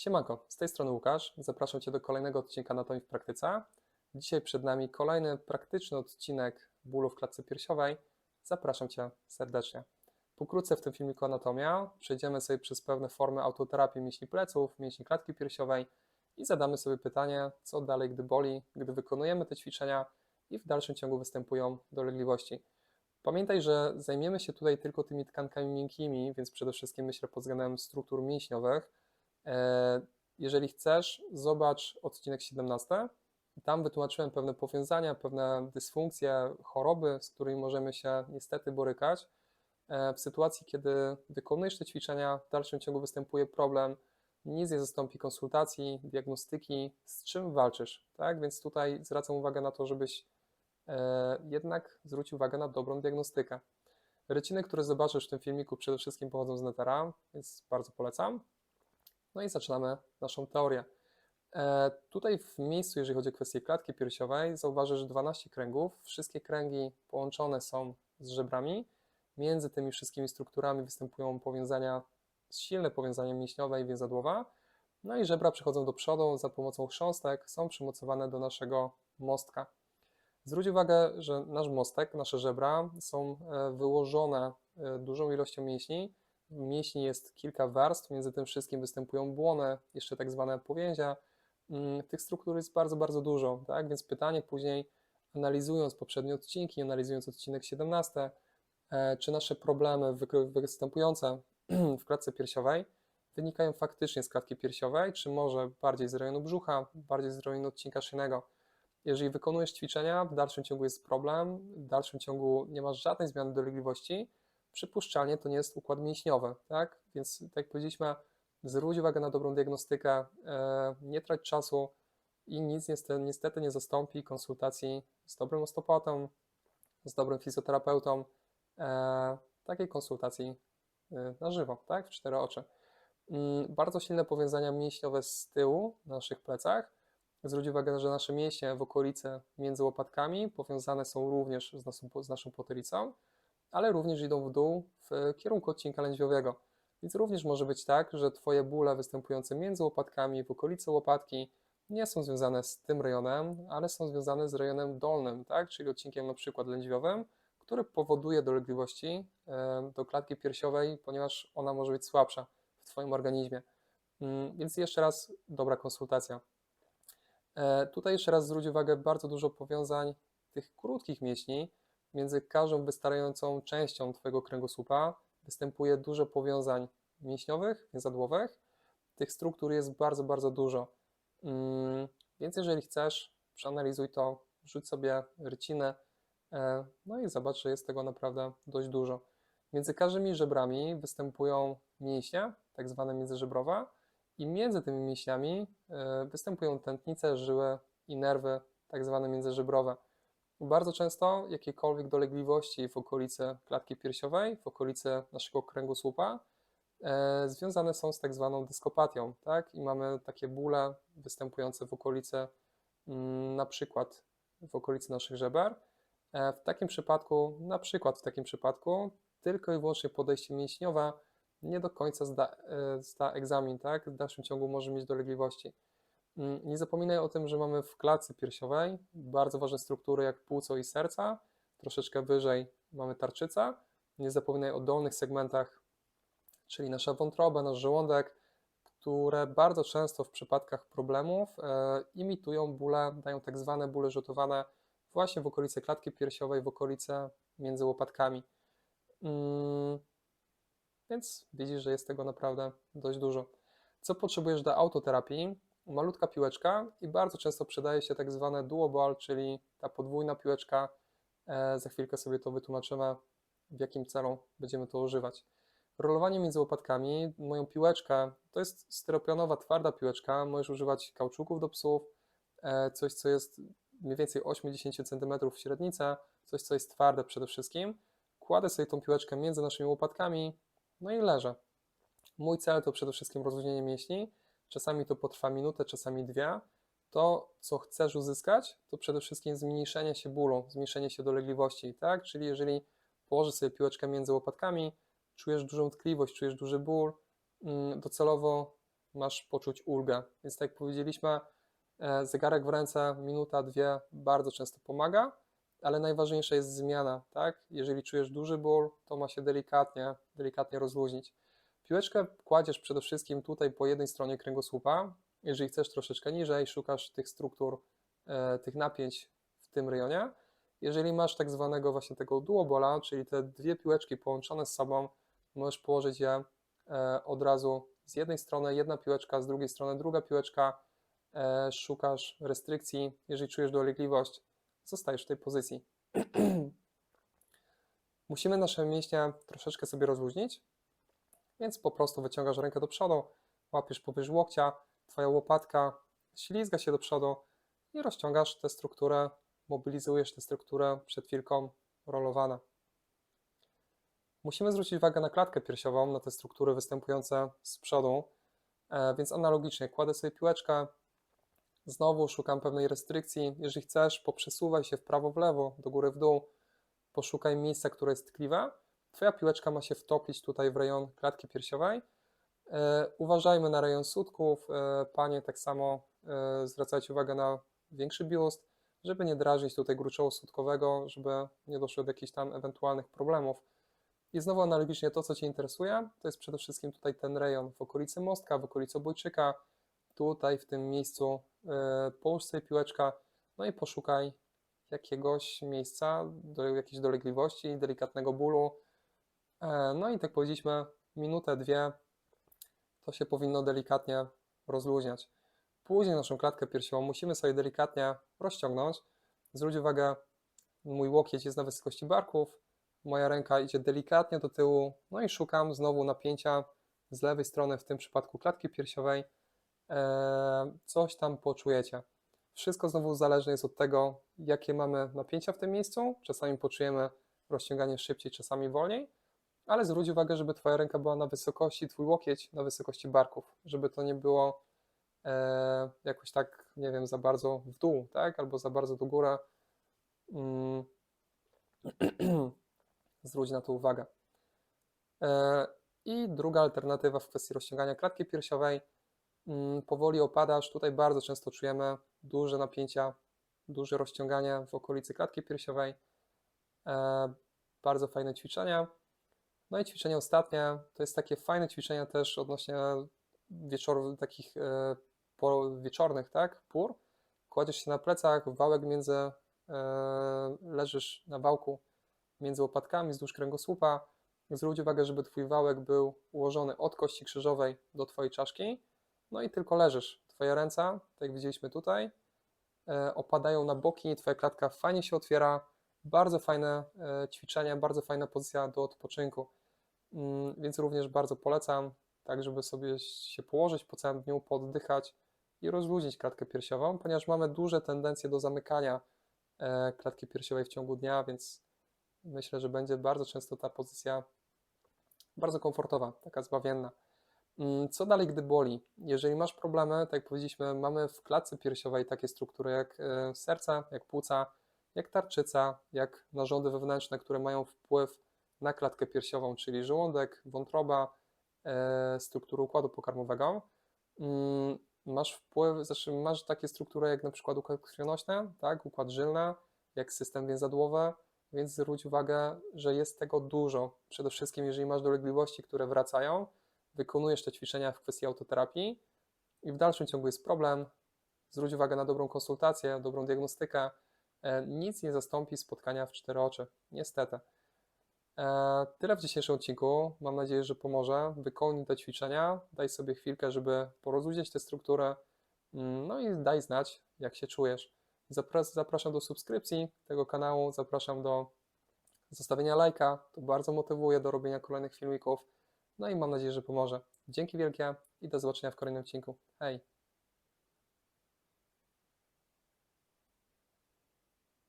Siemanko, z tej strony Łukasz. Zapraszam Cię do kolejnego odcinka Anatomii w praktyce. Dzisiaj przed nami kolejny praktyczny odcinek bólu w klatce piersiowej. Zapraszam Cię serdecznie. Pokrótce w tym filmiku Anatomia przejdziemy sobie przez pewne formy autoterapii mięśni pleców, mięśni klatki piersiowej i zadamy sobie pytanie, co dalej, gdy boli, gdy wykonujemy te ćwiczenia i w dalszym ciągu występują dolegliwości. Pamiętaj, że zajmiemy się tutaj tylko tymi tkankami miękkimi, więc przede wszystkim myślę pod względem struktur mięśniowych. E, Jeżeli chcesz, zobacz odcinek 17. Tam wytłumaczyłem pewne powiązania, pewne dysfunkcje, choroby, z którymi możemy się niestety borykać. E, W sytuacji, kiedy wykonujesz te ćwiczenia, w dalszym ciągu występuje problem, nic nie zastąpi konsultacji, diagnostyki, z czym walczysz. Tak? Więc tutaj zwracam uwagę na to, żebyś e, jednak zwrócił uwagę na dobrą diagnostykę. Ryciny, które zobaczysz w tym filmiku, przede wszystkim pochodzą z Netera, więc bardzo polecam. No i zaczynamy naszą teorię. E, tutaj w miejscu, jeżeli chodzi o kwestię klatki piersiowej, zauważysz 12 kręgów. Wszystkie kręgi połączone są z żebrami. Między tymi wszystkimi strukturami występują powiązania, silne powiązania mięśniowe i więzadłowe. No i żebra przechodzą do przodu za pomocą chrząstek, są przymocowane do naszego mostka. Zwróć uwagę, że nasz mostek, nasze żebra są e, wyłożone e, dużą ilością mięśni. Mięśni jest kilka warstw, między tym wszystkim występują błony, jeszcze tak zwane powięzia. Mm, Tych struktur jest bardzo, bardzo dużo, tak? Więc pytanie później, analizując poprzednie odcinki, analizując odcinek 17, e, czy nasze problemy występujące w klatce piersiowej wynikają faktycznie z klatki piersiowej, czy może bardziej z rejonu brzucha, bardziej z rejonu odcinka szyjnego. Jeżeli wykonujesz ćwiczenia, w dalszym ciągu jest problem, w dalszym ciągu nie masz żadnej zmiany dolegliwości, przypuszczalnie to nie jest układ mięśniowy, tak? Więc tak jak powiedzieliśmy, zwróć uwagę na dobrą diagnostykę, e, nie trać czasu i nic niestety, nie zastąpi konsultacji z dobrym osteopatą, z dobrym fizjoterapeutą, e, takiej konsultacji e, na żywo, tak? W cztery oczy. Mm, Bardzo silne powiązania mięśniowe z tyłu na naszych plecach. Zwróć uwagę, że nasze mięśnie w okolicy między łopatkami powiązane są również z naszą, z naszą potylicą, ale również idą w dół w kierunku odcinka lędźwiowego. Więc również może być tak, że Twoje bóle występujące między łopatkami, w okolicy łopatki nie są związane z tym rejonem, ale są związane z rejonem dolnym, tak? czyli odcinkiem na przykład lędźwiowym, który powoduje dolegliwości e, do klatki piersiowej, ponieważ ona może być słabsza w Twoim organizmie. Mm, Więc jeszcze raz dobra konsultacja. E, Tutaj jeszcze raz zwróć uwagę, bardzo dużo powiązań tych krótkich mięśni między każdą wystarającą częścią Twojego kręgosłupa występuje dużo powiązań mięśniowych, więzadłowych. Tych struktur jest bardzo, bardzo dużo. Mm, Więc jeżeli chcesz, przeanalizuj to, rzuć sobie rycinę, e, no i zobacz, że jest tego naprawdę dość dużo. Między każdymi żebrami występują mięśnie, tak zwane międzyżebrowe, i między tymi mięśniami e, występują tętnice, żyły i nerwy, tak zwane międzyżebrowe. Bardzo często jakiekolwiek dolegliwości w okolicy klatki piersiowej, w okolicy naszego kręgosłupa, e, związane są z tak zwaną dyskopatią, tak? I mamy takie bóle występujące w okolicy, mm, na przykład w okolicy naszych żeber. E, W takim przypadku, na przykład w takim przypadku, tylko i wyłącznie podejście mięśniowe nie do końca zda, e, zda egzamin, tak? W dalszym ciągu może mieć dolegliwości. Mm, Nie zapominaj o tym, że mamy w klatce piersiowej bardzo ważne struktury jak płuco i serca. Troszeczkę wyżej mamy tarczycę. Nie zapominaj o dolnych segmentach, czyli nasza wątroba, nasz żołądek, które bardzo często w przypadkach problemów e, imitują bóle, dają tak zwane bóle rzutowane właśnie w okolicy klatki piersiowej, w okolicy między łopatkami. Mm, Więc widzisz, że jest tego naprawdę dość dużo. Co potrzebujesz do autoterapii? Malutka piłeczka i bardzo często przydaje się tak zwane dual ball, czyli ta podwójna piłeczka. E, Za chwilkę sobie to wytłumaczymy, w jakim celu będziemy to używać. Rolowanie między łopatkami, moją piłeczkę, to jest styropianowa, twarda piłeczka, możesz używać kauczuków do psów, e, coś co jest mniej więcej 8-10 cm w średnicę, coś co jest twarde przede wszystkim. Kładę sobie tą piłeczkę między naszymi łopatkami, no i leżę. Mój cel to przede wszystkim rozluźnienie mięśni, czasami to potrwa minutę, czasami dwie. To, co chcesz uzyskać, to przede wszystkim zmniejszenie się bólu, zmniejszenie się dolegliwości, tak? Czyli jeżeli położysz sobie piłeczkę między łopatkami, czujesz dużą tkliwość, czujesz duży ból, mm, docelowo masz poczuć ulgę. Więc tak jak powiedzieliśmy, e, zegarek w ręce, minuta, dwie bardzo często pomaga, ale najważniejsza jest zmiana, tak? Jeżeli czujesz duży ból, to ma się delikatnie, delikatnie rozluźnić. Piłeczkę kładziesz przede wszystkim tutaj po jednej stronie kręgosłupa. Jeżeli chcesz troszeczkę niżej, szukasz tych struktur, e, tych napięć w tym rejonie. Jeżeli masz tak zwanego właśnie tego duobola, czyli te dwie piłeczki połączone z sobą, możesz położyć je e, od razu z jednej strony jedna piłeczka, z drugiej strony druga piłeczka, e, szukasz restrykcji, jeżeli czujesz dolegliwość, zostajesz w tej pozycji. Musimy nasze mięśnie troszeczkę sobie rozluźnić, więc po prostu wyciągasz rękę do przodu, łapiesz powyż łokcia, twoja łopatka ślizga się do przodu i rozciągasz tę strukturę, mobilizujesz tę strukturę przed chwilką rolowana. Musimy zwrócić uwagę na klatkę piersiową, na te struktury występujące z przodu, e, więc analogicznie kładę sobie piłeczkę, znowu szukam pewnej restrykcji. Jeżeli chcesz, poprzesuwaj się w prawo, w lewo, do góry, w dół, poszukaj miejsca, które jest tkliwe. Twoja piłeczka ma się wtopić tutaj w rejon klatki piersiowej. E, uważajmy na rejon sutków. E, panie tak samo zwracajcie uwagę na większy biust, żeby nie drażnić tutaj gruczołu sutkowego, żeby nie doszło do jakichś tam ewentualnych problemów. I znowu analogicznie to, co Cię interesuje, to jest przede wszystkim tutaj ten rejon w okolicy mostka, w okolicy obojczyka, tutaj w tym miejscu połóż sobie piłeczka, no i poszukaj jakiegoś miejsca, do jakiejś dolegliwości, delikatnego bólu. Yy, no i tak powiedzieliśmy, minutę, dwie, to się powinno delikatnie rozluźniać. Później naszą klatkę piersiową musimy sobie delikatnie rozciągnąć. Zwróć uwagę, mój łokieć jest na wysokości barków, moja ręka idzie delikatnie do tyłu, no i szukam znowu napięcia z lewej strony, w tym przypadku klatki piersiowej. Eee, coś tam poczujecie. Wszystko znowu zależne jest od tego, jakie mamy napięcia w tym miejscu. Czasami poczujemy rozciąganie szybciej, czasami wolniej, ale zwróć uwagę, żeby Twoja ręka była na wysokości, Twój łokieć na wysokości barków, żeby to nie było e, jakoś tak, nie wiem, za bardzo w dół, tak, albo za bardzo do góry. Mm. Zwróć na to uwagę. E, I druga alternatywa w kwestii rozciągania klatki piersiowej. Mm, powoli opadasz. Tutaj bardzo często czujemy duże napięcia, duże rozciąganie w okolicy klatki piersiowej. E, bardzo fajne ćwiczenia. No i ćwiczenie ostatnie to jest takie fajne ćwiczenie też odnośnie wieczorów, takich e, wieczornych, tak, pór. Kładziesz się na plecach, wałek między, leżysz na wałku między łopatkami wzdłuż kręgosłupa. Zwróć uwagę, żeby Twój wałek był ułożony od kości krzyżowej do Twojej czaszki. No i tylko leżysz. Twoje ręce, tak jak widzieliśmy tutaj, e, opadają na boki, Twoja klatka fajnie się otwiera. Bardzo fajne e, ćwiczenie, bardzo fajna pozycja do odpoczynku. Mm, więc również bardzo polecam, tak żeby sobie się położyć po całym dniu, poddychać i rozluźnić klatkę piersiową, ponieważ mamy duże tendencje do zamykania e, klatki piersiowej w ciągu dnia, więc myślę, że będzie bardzo często ta pozycja bardzo komfortowa, taka zbawienna. Mm, co dalej, gdy boli? Jeżeli masz problemy, tak jak powiedzieliśmy, mamy w klatce piersiowej takie struktury jak e, serce, jak płuca, jak tarczyca, jak narządy wewnętrzne, które mają wpływ na klatkę piersiową, czyli żołądek, wątroba, e, struktury układu pokarmowego. Mm, masz wpływ, znaczy masz takie struktury jak na przykład układ krwionośny, tak, układ żylny, jak system więzadłowy, więc zwróć uwagę, że jest tego dużo. Przede wszystkim, jeżeli masz dolegliwości, które wracają, wykonujesz te ćwiczenia w kwestii autoterapii i w dalszym ciągu jest problem, zwróć uwagę na dobrą konsultację, dobrą diagnostykę. E, nic nie zastąpi spotkania w cztery oczy, niestety. E, tyle w dzisiejszym odcinku. Mam nadzieję, że pomoże. Wykonij te ćwiczenia, daj sobie chwilkę, żeby porozluźnić tę strukturę, mm, no i daj znać, jak się czujesz. Zapraszam do subskrypcji tego kanału, zapraszam do zostawienia lajka, to bardzo motywuje do robienia kolejnych filmików. No i mam nadzieję, że pomoże. Dzięki wielkie i do zobaczenia w kolejnym odcinku. Hej!